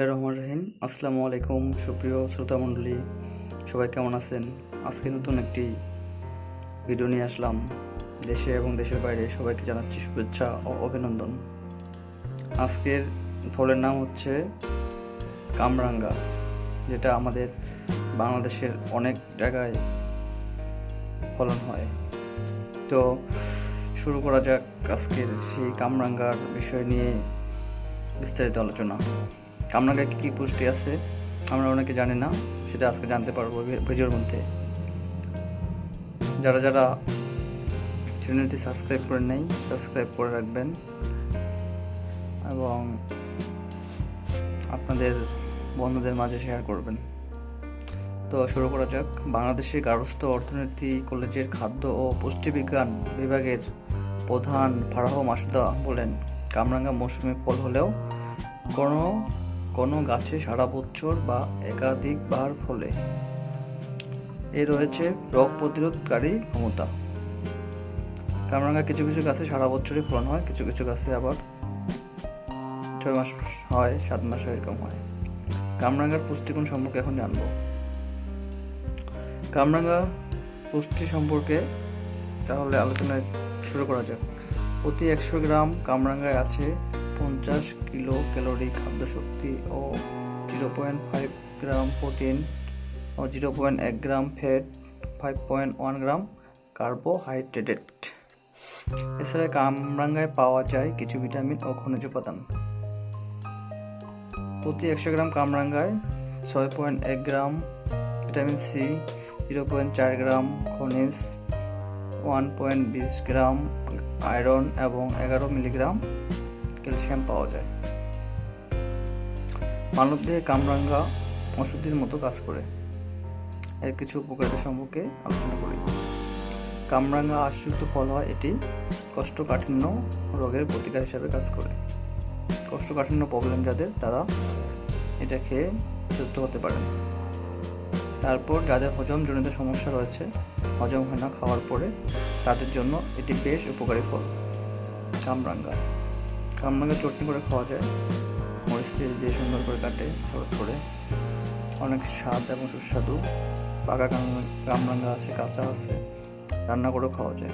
বিসমিল্লা রহমান রহিম। আসসালামু আলাইকুম, সুপ্রিয় শ্রোতা মণ্ডলী। সবাই কেমন আছেন? আজকে নতুন একটি ভিডিও নিয়ে আসলাম। দেশে এবং দেশের বাইরে সবাইকে জানাচ্ছি শুভেচ্ছা ও অভিনন্দন। আজকের ফলের নাম হচ্ছে কামরাঙ্গা, যেটা আমাদের বাংলাদেশের অনেক জায়গায় ফলন হয়। তো শুরু করা যাক আজকের সেই কামরাঙ্গার বিষয় নিয়ে বিস্তারিত আলোচনা। কামরাঙ্গায় কী কী পুষ্টি আছে? আমরা অনেকে জানি না, সেটা আজকে জানতে পারব ভিডিওর মধ্যে। যারা যারা চ্যানেলটি সাবস্ক্রাইব করে নেই, সাবস্ক্রাইব করে রাখবেন। এবং আপনাদের বন্ধুদের মাঝে শেয়ার করবেন। তো শুরু করা যাক। বাংলাদেশের গার্হস্থ্য অর্থনীতি কলেজের খাদ্য ও পুষ্টিবিজ্ঞান বিভাগের প্রধান ফারাহ মাসুদা বলেন, কামরাঙ্গা মৌসুমি ফল হলেও কোনো কোনো গাছে সারা বছর বা একাধিকবার ফলে। এ রয়েছে রোগ প্রতিরোধকারী ক্ষমতা। কামরাঙ্গা কিছু কিছু গাছে সারা বছরই ফলন হয়, কিছু কিছু গাছে আবার ছয় মাস হয়, সাত মাস এরকম হয়। কামরাঙ্গার পুষ্টিগুণ সম্পর্কে এখন জানব। কামরাঙ্গা পুষ্টি সম্পর্কে তাহলে আলোচনায় শুরু করা যাক। প্রতি একশো গ্রাম কামরাঙ্গায় আছে পঞ্চাশ কিলো ক্যালোরি খাদ্য শক্তি ও zero point five gram protein ও জিরো পয়েন্ট এক gram fat, five point one gram কার্বোহাইড্রেটেড। এছাড়া কামরাঙ্গায় পাওয়া যায় কিছু ভিটামিন ও খনিজ উপাদান। প্রতি একশো গ্রাম কামরাঙ্গায় ছয় পয়েন্ট এক gram vitamin C, zero point চার গ্রাম খনিজ, ওয়ান পয়েন্ট বিশ গ্রাম আয়রন এবং এগারো মিলিগ্রাম ক্যালসিয়াম পাওয়া যায়। মানবদেহে কামরাঙ্গা ওষুধের মতো কাজ করে। এর কিছু উপকারিতা সম্পর্কে আলোচনা করি। কামরাঙ্গা আশযুক্ত ফল হয় এটি কোষ্ঠকাঠিন্য রোগের প্রতিকার হিসাবে কাজ করে। কোষ্ঠকাঠিন্য প্রবলেম যাদের, তারা এটা খেয়ে সুস্থ হতে পারেন। তারপর যাদের হজমজনিত সমস্যা রয়েছে, হজম হয় না খাওয়ার পরে, তাদের জন্য এটি বেশ উপকারী ফল, কামরাঙ্গা। কামরাঙ্গা চটনি করে খাওয়া যায়। মরিচ পেঁয়াজ দিয়ে সুন্দর করে কাটে সালাদ করে। অনেক স্বাদ এবং সুস্বাদু। পাকা কাম- কামরাঙ্গা আছে, কাঁচা আছে, রান্না করেও খাওয়া যায়।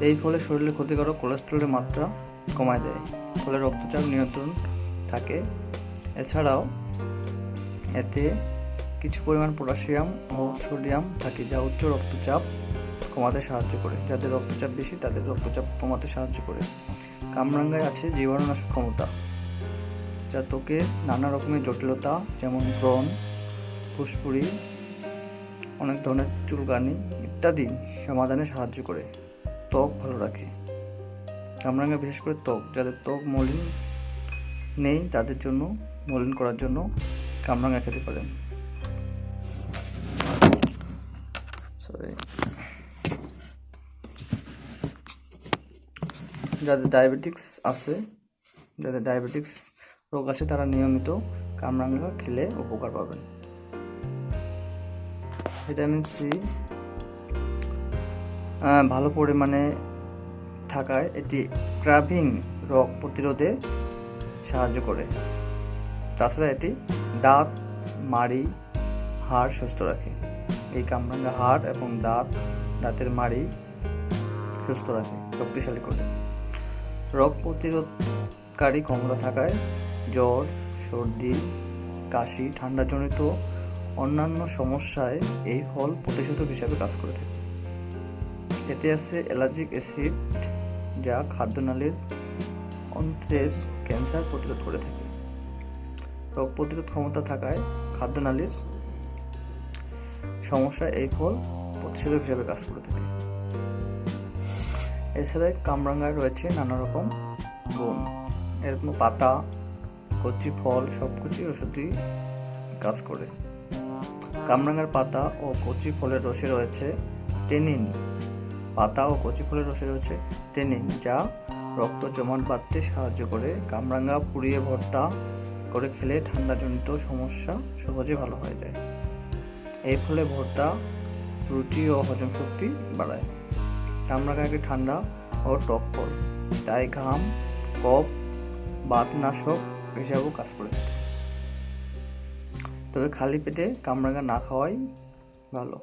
এই ফলে শরীরে ক্ষতিকারক কোলেস্টেরলের মাত্রা কমায় দেয়। ফলে রক্তচাপ নিয়ন্ত্রণ থাকে। এছাড়াও এতে কিছু পরিমাণ পটাশিয়াম ও সোডিয়াম থাকে, যা উচ্চ রক্তচাপ কমাতে সাহায্য করে। যাদের রক্তচাপ বেশি, তাদের রক্তচাপ কমাতে সাহায্য করে। কামরাঙ্গায় আছে জীবাণুনাশক ক্ষমতা, যা ত্বকে নানা রকমের জটিলতা, যেমন ব্রণ, ফুসফুরি, অনেক ধরনের চুলকানি ইত্যাদি সমাধানে সাহায্য করে। ত্বক ভালো রাখে। কামরাঙ্গা বিশেষ করে ত্বক, যাদের ত্বক মলিন নেই, তাদের জন্য, মলিন করার জন্য কামরাঙ্গা খেতে পারেন। সরি যাদের ডায়াবেটিক্স আছে, যাদের ডায়াবেটিক্স রোগ আছে, তারা নিয়মিত কামরাঙ্গা খেলে উপকার পাবেন। ভিটামিন সি ভালো পরিমাণে থাকায় এটি ক্রাভিং রোগ প্রতিরোধে সাহায্য করে। তাছাড়া এটি দাঁত, মাড়ি, হাড় সুস্থ রাখে। এই কামরাঙ্গা হাড় এবং দাঁত, দাঁতের মাড়ি সুস্থ রাখে, শক্তিশালী করে। রোগ প্রতিরোধকারী ক্ষমতা থাকায় জ্বর, সর্দি, কাশি, ঠান্ডাজনিত অন্যান্য সমস্যায় এই ফল প্রতিষেধক হিসাবে কাজ করে থাকে। এতে আছে অ্যালার্জিক অ্যাসিড যা খাদ্যনালীর অন্ত্রের ক্যান্সার প্রতিরোধ করে থাকে। রোগ প্রতিরোধ ক্ষমতা থাকায় খাদ্যনালীর সমস্যায় এই ফল প্রতিষেধক হিসাবে কাজ করে থাকে। এছাড়া কামরাঙ্গায় রয়েছে নানা রকম গুণ। এরকম পাতা, কচি ফল সব কিছুই ওষুধই কাজ করে। কামরাঙ্গার পাতা ও কচি ফলের রসে রয়েছে টেনিন। পাতা ও কচি ফলের রসে রয়েছে টেনিন, যা রক্ত জমাট বাঁধতে সাহায্য করে। কামরাঙ্গা পুড়িয়ে ভর্তা করে খেলে ঠান্ডাজনিত সমস্যা সহজে ভালো হয়ে যায়। এই ফলে ভর্তা, রুচি ও হজম শক্তি বাড়ায়। কামরাঙ্গা একটি ঠান্ডা ও টক ফল। তাই ঘাম, কফ, বাতনাশক হিসাবেও কাজ করে। তবে খালি পেটে কামরাঙা না খাওয়াই ভালো।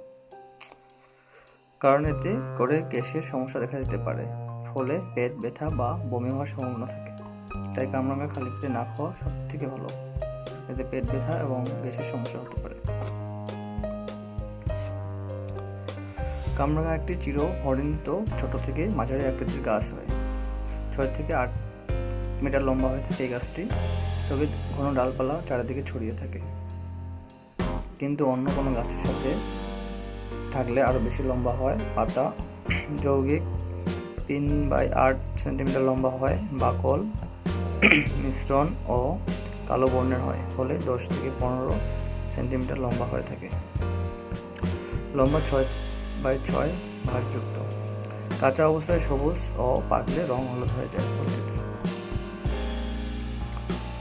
কারণ এতে করে গ্যাসের সমস্যা দেখা দিতে পারে। ফলে পেট ব্যথা বা বমি হওয়ার সম্ভাবনা থাকে। তাই কামরাঙা খালি পেটে না খাওয়া সব থেকে ভালো। এতে পেট ব্যথা এবং গ্যাসের সমস্যা হতে পারে। কামরাঙা একটি চির অরিন্ত ছোট থেকে মাঝারি আকৃতির গাছ হয়। ছয় থেকে আট মিটার লম্বা হয়ে থাকে এই গাছটি, তবে ঘন ডালপালা চারিদিকে ছড়িয়ে থাকে। কিন্তু অন্য কোনো গাছের সাথে থাকলে আরও বেশি লম্বা হয়, পাতা যৌগিক তিন বাই আট সেন্টিমিটার লম্বা হয়, বাকল, মিশ্রণ ও কালো বর্ণের হয়, ফলে দশ থেকে পনেরো সেন্টিমিটার লম্বা হয়ে থাকে। লম্বা ছয় বাই ছয় ভাঁজযুক্ত কাঁচা অবস্থায় সবুজ ও পাকলে রং হলুদ হয়ে যায় বলতেছে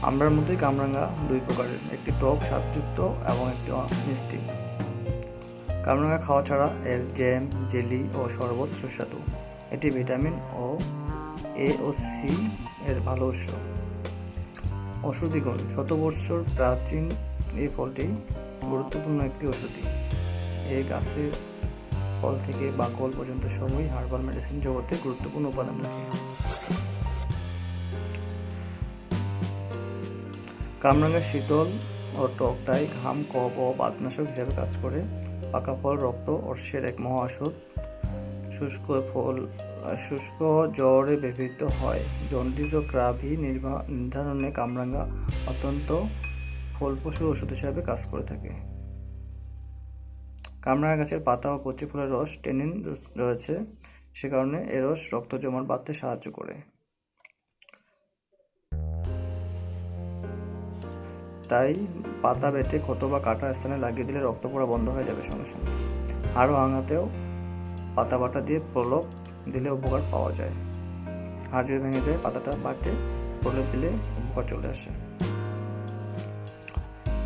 আমরার মধ্যেই কামরাঙ্গা দুই প্রকারের, একটি টক, স্বাদযুক্ত এবং একটি মিষ্টি। কামরাঙ্গা খাওয়া ছাড়া এর জ্যাম, জেলি ও শরবত সুস্বাদু। এটি ভিটামিন ও এ ও সি এর ভালো উৎস। ওষুধি গুণ শত প্রাচীন এই ফলটি গুরুত্বপূর্ণ একটি ওষুধি এই গাছের ফল থেকে বাকল পর্যন্ত সবই হার্বাল মেডিসিন জগতে গুরুত্বপূর্ণ উপাদান রাখে কামরাঙ্গা শীতল ও টক তাই ঘাম, কফ ও বাতনাশক হিসাবে কাজ করে। পাকা ফল, রক্ত, অর্শের এক মহা ওষুধ শুষ্ক ফল, শুষ্ক জ্বরে ব্যবহৃত হয়। জন্ডিস ও ক্রাভি নির্ধারণে কামরাঙ্গা অত্যন্ত ফলপ্রসূ ওষুধ হিসাবে কাজ করে থাকে। কামরাঙা গাছের পাতা ও কচি ফুলের রস টেনিন রয়েছে। সে কারণে এ রস রক্ত জমাট বাঁধতে সাহায্য করে। তাই পাতা বেটে ক্ষত বা কাটা স্থানে লাগিয়ে দিলে রক্ত পড়া বন্ধ হয়ে যাবে সঙ্গে সঙ্গে। আরও আঙাতেও পাতা বাটা দিয়ে প্রলোপ দিলে উপকার পাওয়া যায়। হাড় যদি ভেঙে যায়, পাতাটা বাটে প্রলোপ দিলে উপকার চলে আসে।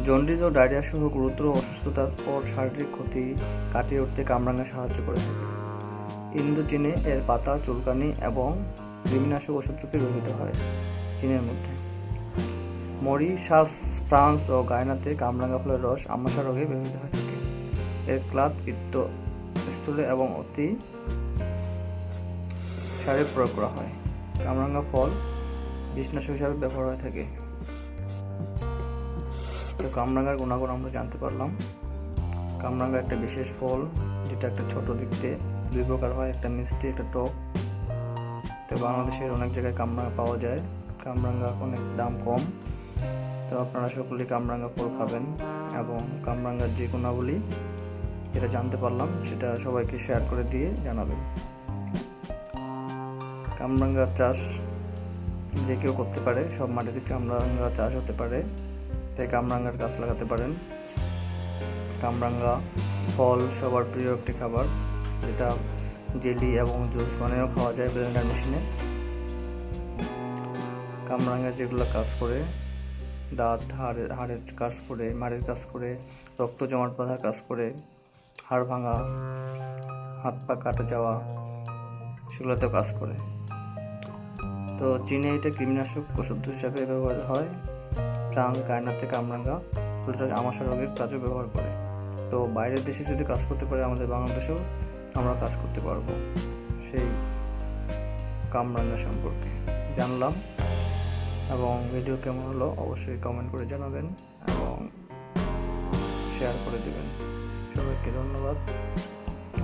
জন্ডিস ও ডায়রিয়া সহ গুরুতর অসুস্থতার পর শারীরিক ক্ষতি কাটিয়ে উঠতে কামরাঙা সাহায্য করে থাকে ইন্দো চীনে এর পাতা, চুলকানি এবং কৃমিনাশক ওষুধ রূপে ব্যবহৃত হয় চীনের মধ্যে। মরিশাস, ফ্রান্স ও গায়নাতে কামরাঙ্গা ফলের রস আমাশা রোগে ব্যবহৃত হয়ে থাকে। এর ক্লাদ পিত্ত, স্থূলে এবং অতি সারে প্রয়োগ করা হয়। কামরাঙ্গা ফল বিষনাশক হিসাবে ব্যবহার হয়ে থাকে। তো কামরাঙ্গার গুণাগুণ আমরা জানতে পারলাম। কামরাঙ্গা একটা বিশেষ ফল, যেটা একটা ছোট দিকতে দুই প্রকার হয়, একটা মিষ্টি, একটা টক। তো বাংলাদেশের অনেক জায়গায় কামরাঙ্গা পাওয়া যায়। কামরাঙ্গা অনেক দাম কম। তো আপনারা সকলে কামরাঙ্গা ফল খাবেন এবং কামরাঙ্গার যে গুণাবলী যেটা জানতে পারলাম, সেটা সবাইকে শেয়ার করে দিয়ে জানাবেন। কামরাঙ্গার চাষ যে কেউ করতে পারে, সব মাটিতে কামরাঙ্গা চাষ হতে পারে। তাই কামরাঙ্গার গাছ লাগাতে পারেন। কামরাঙ্গা ফল সবার প্রিয় একটি খাবার। যেটা জেলি এবং জুস বানিয়েও খাওয়া যায় ব্লেন্ডার মেশিনে। কামরাঙ্গা যেগুলো কাজ করে, দাঁত হাড়ের হাড়ের কাজ করে, মাড়ের কাজ করে, রক্ত জমাট বাঁধার কাজ করে, হাড় ভাঙা, হাত পা কাটা যাওয়া, সেগুলোতেও কাজ করে। তো চীনে এটা কৃমিনাশক ওষুধ হিসাবে ব্যবহার হয়। ফ্রান্স গায়নাতে কামরাঙ্গা ফুলটা আমাশা রোগের কাজও ব্যবহার করে। তো বাইরের দেশে যদি কাজ করতে পারে আমাদের বাংলাদেশেও আমরা কাজ করতে পারব সেই কামরাঙ্গা সম্পর্কে। জানলাম এবং ভিডিও কেমন হলো অবশ্যই কমেন্ট করে জানাবেন এবং শেয়ার করে দেবেন। সবাইকে ধন্যবাদ।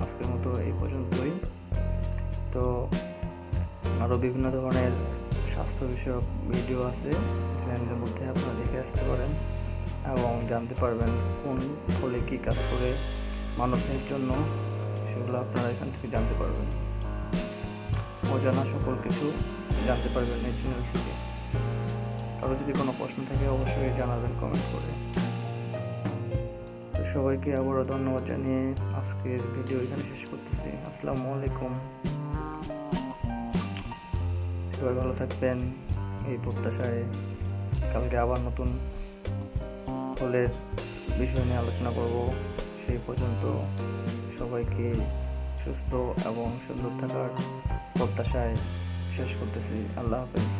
আজকের মতো এই পর্যন্তই। তো আরও বিভিন্ন ধরনের স্বাস্থ্য বিষয়ক ভিডিও আছে চ্যানেলের মধ্যে আপনারা দেখে আসতে পারেন এবং জানতে পারবেন কোন ফলে কী কাজ করে মানবের জন্য, সেগুলো আপনারা এখান থেকে জানতে পারবেন। অজানা সকল কিছু জানতে পারবেন এই চ্যানেল থেকে। কারও যদি কোনো প্রশ্ন থাকে, অবশ্যই জানাবেন কমেন্ট করে। সবাইকে আবারও ধন্যবাদ জানিয়ে আজকের ভিডিও এখানে শেষ করতেছি। আসসালামু আলাইকুম। সবাই ভালো থাকবেন এই প্রত্যাশায় কালকে আবার নতুন ফলের বিষয় নিয়ে আলোচনা করব। সেই পর্যন্ত সবাইকে সুস্থ এবং সুন্দর থাকার প্রত্যাশায় শেষ করতেছি। আল্লাহ হাফেজ।